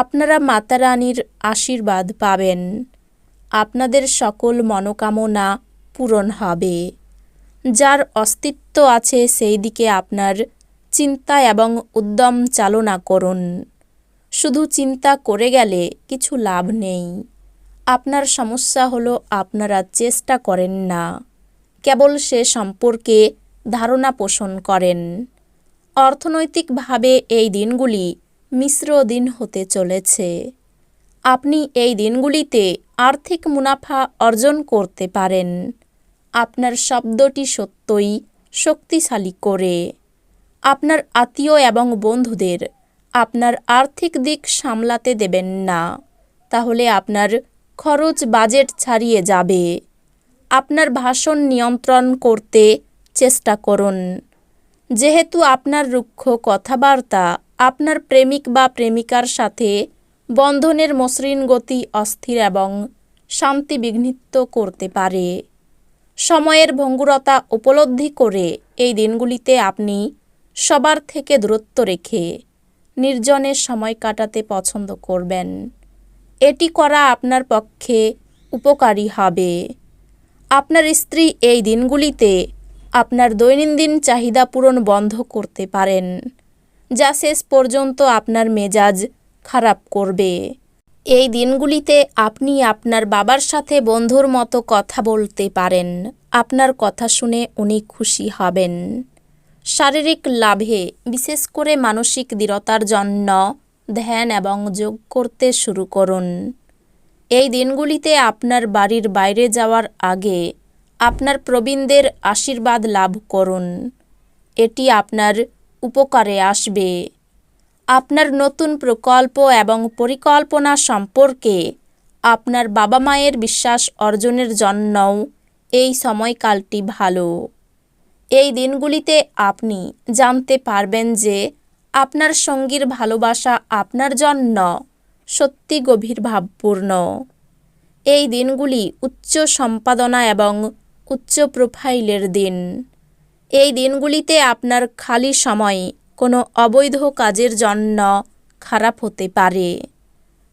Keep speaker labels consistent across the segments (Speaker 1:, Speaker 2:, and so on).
Speaker 1: আপনারা মাতা রানীর আশীর্বাদ পাবেন। আপনাদের সকল মনোকামনা পূরণ হবে। যার অস্তিত্ব আছে সেই দিকে আপনার চিন্তা এবং উদ্যম চালনা করুন। শুধু চিন্তা করে গেলে কিছু লাভ নেই। আপনার সমস্যা হলো আপনারা চেষ্টা করেন না। কেবল সে সম্পর্কে ধারণা পোষণ করেন। অর্থনৈতিকভাবে এই দিনগুলি মিশ্র দিন হতে চলেছে। আপনি এই দিনগুলিতে আর্থিক মুনাফা অর্জন করতে পারেন। আপনার শব্দটি সত্যই শক্তিশালী করে। আপনার আত্মীয় এবং বন্ধুদের আপনার আর্থিক দিক সামলাতে দেবেন না। তাহলে আপনার খরচ বাজেট ছাড়িয়ে যাবে। আপনার ভাষণ নিয়ন্ত্রণ করতে চেষ্টা করুন। যেহেতু আপনার রুক্ষ কথাবার্তা, আপনার প্রেমিক বা প্রেমিকার সাথে বন্ধনের মসৃণ গতি অস্থির এবং শান্তি বিঘ্নিত করতে পারে। সময়ের ভঙ্গুরতা উপলব্ধি করে এই দিনগুলিতে আপনি সবার থেকে দূরত্ব রেখে নির্জনে সময় কাটাতে পছন্দ করবেন। এটি করা আপনার পক্ষে উপকারী হবে। আপনার স্ত্রী এই দিনগুলিতে আপনার দৈনন্দিন চাহিদা পূরণ বন্ধ করতে পারেন, যা শেষ পর্যন্ত আপনার মেজাজ খারাপ করবে। এই দিনগুলিতে আপনি আপনার বাবার সাথে বন্ধুর মতো কথা বলতে পারেন। আপনার কথা শুনে উনি খুশি হবেন। শারীরিক লাভে বিশেষ করে মানসিক দৃঢ়তার জন্য ধ্যান এবং যোগ করতে শুরু করুন। এই দিনগুলিতে আপনার বাড়ির বাইরে যাওয়ার আগে আপনার প্রবীণদের আশীর্বাদ লাভ করুন। এটি আপনার উপকারে আসবে। আপনার নতুন প্রকল্প এবং পরিকল্পনা সম্পর্কে আপনার বাবা মায়ের বিশ্বাস অর্জনের জন্যও এই সময়কালটি ভালো। এই দিনগুলিতে আপনি জানতে পারবেন যে আপনার সঙ্গীর ভালোবাসা আপনার জন্য সত্যি গভীর ভাবপূর্ণ। এই দিনগুলি উচ্চ সম্পাদনা এবং উচ্চ প্রোফাইলের দিন। এই দিনগুলিতে আপনার খালি সময় কোনো অবৈধ কাজের জন্য খারাপ হতে পারে।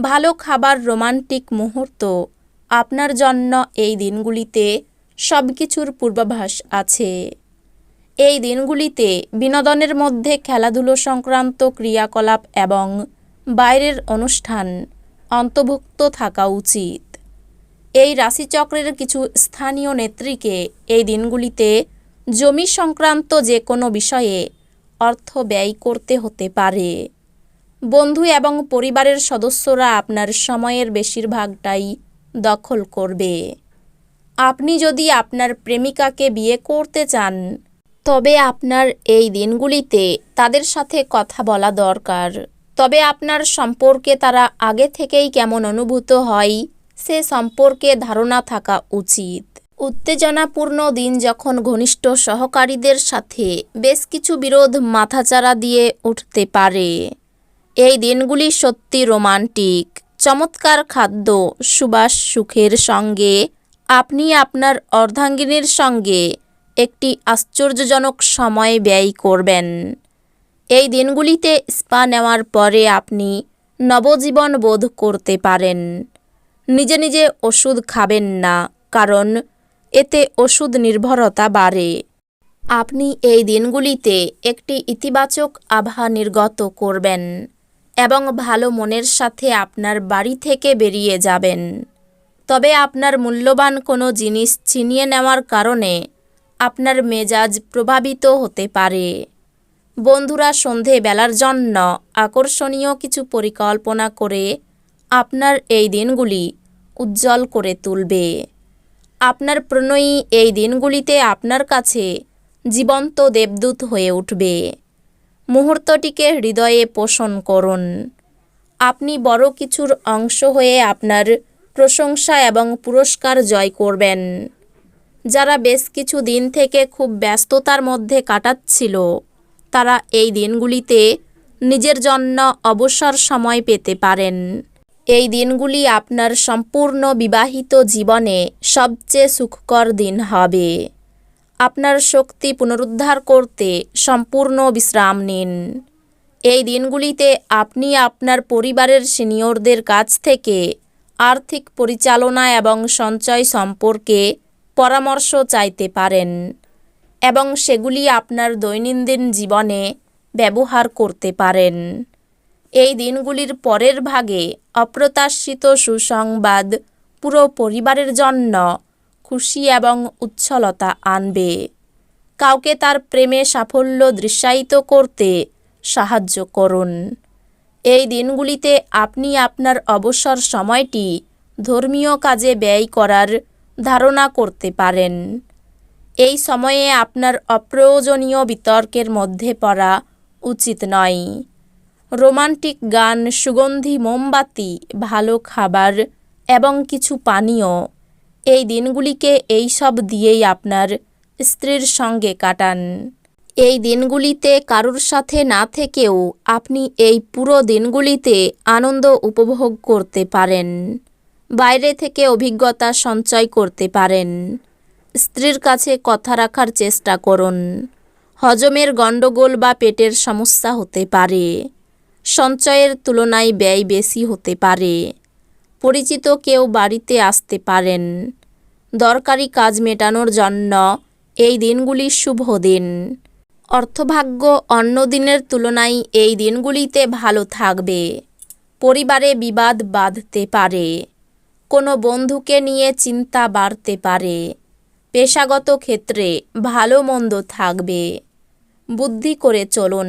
Speaker 1: ভালো খাবার রোমান্টিক মুহূর্ত আপনার জন্য এই দিনগুলিতে সব কিছুর পূর্বাভাস আছে। এই দিনগুলিতে বিনোদনের মধ্যে খেলাধুলো সংক্রান্ত ক্রিয়াকলাপ এবং বাইরের অনুষ্ঠান অন্তর্ভুক্ত থাকা উচিত। এই রাশিচক্রের কিছু স্থানীয় নেত্রীকে এই দিনগুলিতে জমি সংক্রান্ত যে কোনো বিষয়ে অর্থ ব্যয় করতে হতে পারে। বন্ধু এবং পরিবারের সদস্যরা আপনার সময়ের বেশিরভাগটাই দখল করবে। আপনি যদি আপনার প্রেমিকাকে বিয়ে করতে চান, তবে আপনার এই দিনগুলিতে তাদের সাথে কথা বলা দরকার। তবে আপনার সম্পর্কে তারা আগে থেকেই কেমন অনুভূত হয় সে সম্পর্কে ধারণা থাকা উচিত। উত্তেজনাপূর্ণ দিন যখন ঘনিষ্ঠ সহকারীদের সাথে বেশ কিছু বিরোধ মাথাচাড়া দিয়ে উঠতে পারে। এই দিনগুলি সত্যি রোমান্টিক। চমৎকার খাদ্য, সুবাস সুখের সঙ্গে, আপনি আপনার অর্ধাঙ্গিনীর সঙ্গে একটি আশ্চর্যজনক সময় ব্যয় করবেন। এই দিনগুলিতে স্পা নেওয়ার পরে আপনি নবজীবন বোধ করতে পারেন। নিজে নিজে ওষুধ খাবেন না, কারণ এতে ওষুধ নির্ভরতা বাড়ে। আপনি এই দিনগুলিতে একটি ইতিবাচক আভা নির্গত করবেন এবং ভালো মনের সাথে আপনার বাড়ি থেকে বেরিয়ে যাবেন। তবে আপনার মূল্যবান কোনো জিনিস ছিনিয়ে নেওয়ার কারণে আপনার মেজাজ প্রভাবিত হতে পারে। বন্ধুরা সন্ধে বেলার জন্য আকর্ষণীয় কিছু পরিকল্পনা করে আপনার এই দিনগুলি উজ্জ্বল করে তুলবে। আপনার প্রণয়ী এই দিনগুলিতে আপনার কাছে জীবন্ত দেবদূত হয়ে উঠবে। মুহূর্তটিকে হৃদয়ে পোষণ করুন। আপনি বড় কিছুর অংশ হয়ে আপনার প্রশংসা এবং পুরস্কার জয় করবেন। যারা বেশ কিছু দিন থেকে খুব ব্যস্ততার মধ্যে কাটাচ্ছিল, তারা এই দিনগুলিতে নিজের জন্য অবসর সময় পেতে পারেন। এই দিনগুলি আপনার সম্পূর্ণ বিবাহিত জীবনে সবচেয়ে সুখকর দিন হবে। আপনার শক্তি পুনরুদ্ধার করতে সম্পূর্ণ বিশ্রাম নিন। এই দিনগুলিতে আপনি আপনার পরিবারের সিনিয়রদের কাছ থেকে আর্থিক পরিচালনা এবং সঞ্চয় সম্পর্কে পরামর্শ চাইতে পারেন এবং সেগুলি আপনার দৈনন্দিন জীবনে ব্যবহার করতে পারেন। এই দিনগুলির পরের ভাগে অপ্রত্যাশিত সুসংবাদ পুরো পরিবারের জন্য খুশি এবং উচ্ছলতা আনবে। কাউকে তার প্রেমে সাফল্য দৃশ্যায়িত করতে সাহায্য করুন। এই দিনগুলিতে আপনি আপনার অবসর সময়টি ধর্মীয় কাজে ব্যয় করার ধারণা করতে পারেন। এই সময়ে আপনার অপ্রয়োজনীয় বিতর্কের মধ্যে পড়া উচিত নয়। রোমান্টিক গান, সুগন্ধি, মোমবাতি, ভালো খাবার এবং কিছু পানীয়। এই দিনগুলিকে এই সব দিয়েই আপনার স্ত্রীর সঙ্গে কাটান। এই দিনগুলিতে কারুর সাথে না থেকেও আপনি এই পুরো দিনগুলিতে আনন্দ উপভোগ করতে পারেন। বাইরে থেকে অভিজ্ঞতা সঞ্চয় করতে পারেন। স্ত্রীর কাছে কথা রাখার চেষ্টা করুন। হজমের গণ্ডগোল বা পেটের সমস্যা হতে পারে। সঞ্চয়ের তুলনায় ব্যয় বেশি হতে পারে। পরিচিত কেউ বাড়িতে আসতে পারেন। দরকারি কাজ মেটানোর জন্য এই দিনগুলি শুভ দিন। অর্থভাগ্য অন্য দিনের তুলনায় এই দিনগুলিতে ভালো থাকবে। পরিবারে বিবাদ বাঁধতে পারে। কোনো বন্ধুকে নিয়ে চিন্তা বাড়তে পারে। পেশাগত ক্ষেত্রে ভালো মন্দ থাকবে। বুদ্ধি করে চলুন।